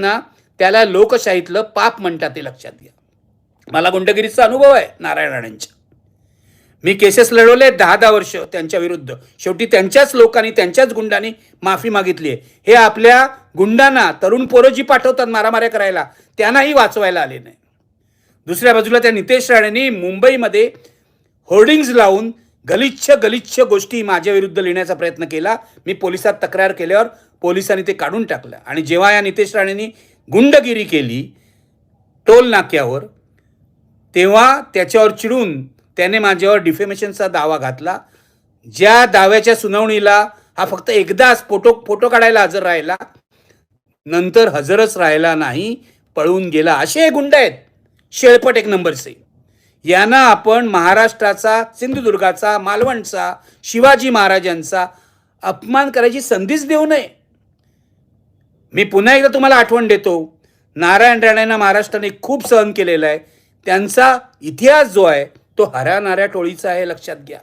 ना त्याला लोकशाहीतलं पाप म्हणतात ते लक्षात घ्या. मला गुंडगिरीचा अनुभव आहे नारायण राणेंच्या मी केसेस लढवले दहा दहा वर्ष त्यांच्या विरुद्ध. शेवटी त्यांच्याच लोकांनी त्यांच्याच गुंडांनी माफी मागितली आहे. हे आपल्या गुंडांना तरुण पोरं जी पाठवतात मारामाऱ्या करायला त्यांनाही वाचवायला आले नाही. दुसऱ्या बाजूला त्या नितेश राणेंनी मुंबईमध्ये होर्डिंग्ज लावून गलिच्छ गलिच्छ गोष्टी माझ्याविरुद्ध लिहिण्याचा प्रयत्न केला. मी पोलिसात तक्रार केल्यावर पोलिसांनी ते काढून टाकलं. आणि जेव्हा या नितेश राणेंनी गुंडगिरी केली टोल नाक्यावर तेव्हा त्याच्यावर चिडून त्याने माझ्यावर डिफेमेशनचा दावा घातला. ज्या दाव्याच्या सुनावणीला हा फक्त एकदाच फोटो फोटो काढायला हजर राहिला नंतर हजरच राहिला नाही पळून गेला. असे गुंड आहेत. शेळपट एक नंबरचे. यांना आपण महाराष्ट्राचा सिंधुदुर्गाचा मालवणचा शिवाजी महाराजांचा अपमान करायची संधीच देऊ नये. मी पुन्हा एकदा तुम्हाला आठवण देतो नारायण राणेंना महाराष्ट्राने खूप सहन केलेला आहे. त्यांचा इतिहास जो आहे तो हराणाऱ्या टोळीचा आहे लक्षात घ्या.